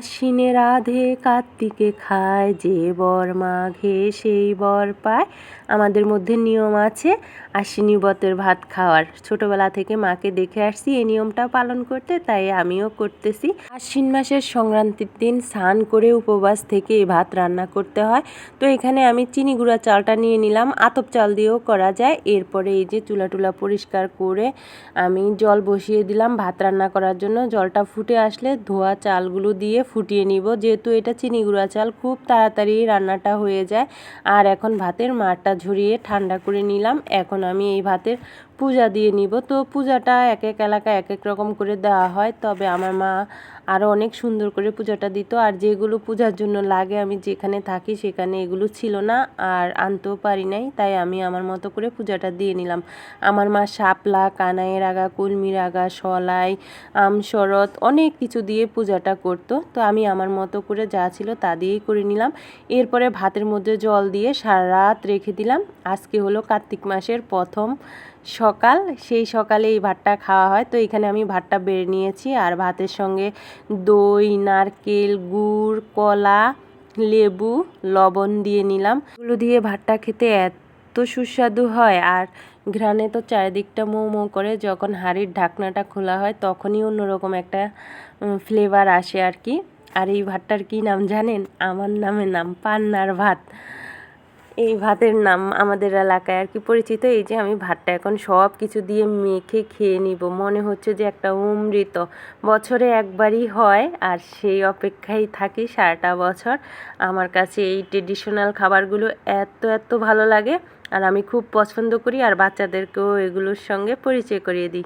আশ্বিনে রাধে কার্তিকে খায়, যে বর মাঘে সেই বর পায়। আমাদের মধ্যে নিয়ম আছে আশ্বিনী বতের ভাত খাওয়ার। ছোটবেলা থেকে মাকে দেখে আসছি, এই নিয়মটা পালন করতে, তাই আমিও করতেছি। আশ্বিন মাসের সংক্রান্তির দিন স্নান করে উপবাস থেকে এই ভাত রান্না করতে হয়। তো এখানে আমি চিনি গুঁড়া চালটা নিয়ে নিলাম, আতপ চাল দিয়েও করা যায়। এরপরে এই যে চুলা টুলা পরিষ্কার করে আমি জল বসিয়ে দিলাম ভাত রান্না করার জন্য। জলটা ফুটে আসলে ধোয়া চালগুলো দিয়ে ফুটিয়ে নিব। যেহেতু এটা চিনি গুঁড়া চাল, খুব তাড়াতাড়ি রান্নাটা হয়ে যায়। আর এখন ভাতের মারটা ঝরিয়ে ঠান্ডা করে নিলাম। এখন আমি এই ভাতের পূজা দিয়ে নিব। তো পূজাটা এক এক এলাকায় এক এক রকম করে দেওয়া হয়। তবে আমার মা আরও অনেক সুন্দর করে পূজাটা দিত। আর যেগুলো পূজার জন্য লাগে আমি যেখানে থাকি সেখানে এগুলো ছিল না। আর আনতেও পারি নাই, তাই আমি আমার মতো করে পূজাটা দিয়ে নিলাম। আমার মা শাপলা কানাইয়ের আগা কুলমির আগা সলাই, আম শরৎ অনেক কিছু দিয়ে পূজাটা করতো। তো আমি আমার মতো করে যা ছিল তা দিয়েই করে নিলাম। এরপরে ভাতের মধ্যে জল দিয়ে সারা রাত রেখে দিলাম। আজকে হলো কার্তিক মাসের প্রথম সকাল, সেই সকালে এই ভাতটা খাওয়া হয়। তো এখানে আমি ভাতটা বেড়ে নিয়েছি। আর ভাতের সঙ্গে দই, নারকেল, গুড়, কলা, লেবু, লবণ দিয়ে নিলাম। এগুলো দিয়ে ভাতটা খেতে এত সুস্বাদু হয়। আর ঘ্রাণে তো চারিদিকটা মৌ মৌ করে। যখন হাঁড়ির ঢাকনাটা খোলা হয়, তখনই অন্যরকম একটা ফ্লেভার আসে আর কি। আর এই ভাতটার কি নাম জানেন? আমার নামে নাম পান্নার ভাত। এই ভাতের নাম আমাদের এলাকায় আর কি পরিচিত। এই যে আমি ভাতটা এখন সব কিছু দিয়ে মেখে খেয়ে নিব। মনে হচ্ছে যে একটা অমৃত। বছরে একবারই হয় আর সেই অপেক্ষায় থাকি সারাটা বছর। আমার কাছে এই ট্রেডিশনাল খাবারগুলো এত এত ভালো লাগে আর আমি খুব পছন্দ করি আর বাচ্চাদেরকেও এগুলোর সঙ্গে পরিচয় করিয়ে দিই।